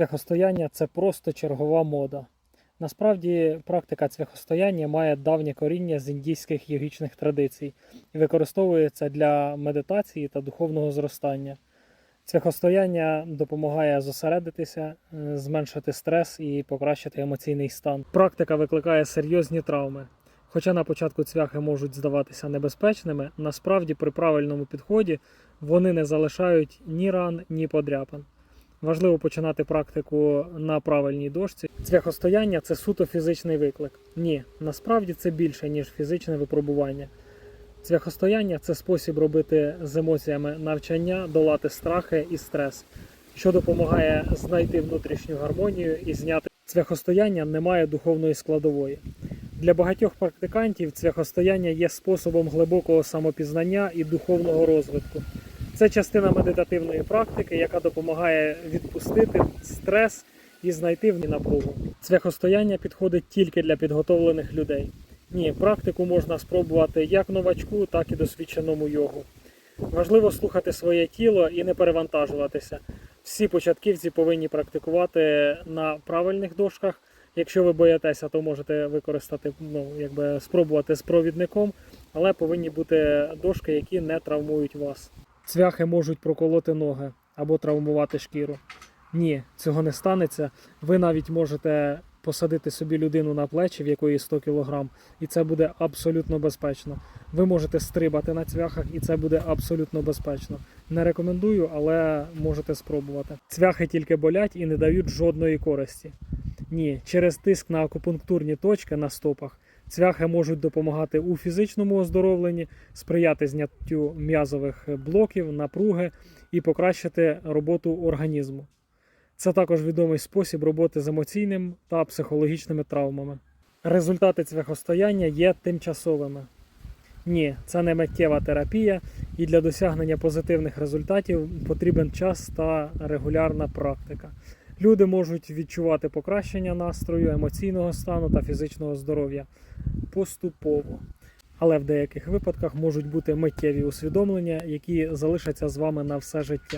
Цвяхостояння це просто чергова мода. Насправді, практика цвяхостояння має давнє коріння з індійських йогічних традицій і використовується для медитації та духовного зростання. Цвяхостояння допомагає зосередитися, зменшити стрес і покращити емоційний стан. Практика викликає серйозні травми. Хоча на початку цвяхи можуть здаватися небезпечними, насправді при правильному підході вони не залишають ні ран, ні подряпин. Важливо починати практику на правильній дошці. Цвяхостояння це суто фізичний виклик. Ні, насправді це більше, ніж фізичне випробування. Цвяхостояння це спосіб робити з емоціями навчання, долати страхи і стрес, що допомагає знайти внутрішню гармонію і зняти. Цвяхостояння не має духовної складової. Для багатьох практикантів цвяхостояння є способом глибокого самопізнання і духовного розвитку. Це частина медитативної практики, яка допомагає відпустити стрес і знайти в ній напругу. Цвяхостояння підходить тільки для підготовлених людей. Ні, практику можна спробувати як новачку, так і досвідченому йогу. Важливо слухати своє тіло і не перевантажуватися. Всі початківці повинні практикувати на правильних дошках. Якщо ви боїтеся, то можете використати, ну, якби спробувати з провідником, але повинні бути дошки, які не травмують вас. Цвяхи можуть проколоти ноги або травмувати шкіру. Ні, цього не станеться. Ви навіть можете посадити собі людину на плечі, в якої 100 кг, і це буде абсолютно безпечно. Ви можете стрибати на цвяхах, і це буде абсолютно безпечно. Не рекомендую, але можете спробувати. Цвяхи тільки болять і не дають жодної користі. Ні, через тиск на акупунктурні точки на стопах цвяхи можуть допомагати у фізичному оздоровленні, сприяти зняттю м'язових блоків, напруги і покращити роботу організму. Це також відомий спосіб роботи з емоційним та психологічними травмами. Результати цвяхостояння є тимчасовими. Ні, це не миттєва терапія, і для досягнення позитивних результатів потрібен час та регулярна практика. Люди можуть відчувати покращення настрою, емоційного стану та фізичного здоров'я поступово. Але в деяких випадках можуть бути миттєві усвідомлення, які залишаться з вами на все життя.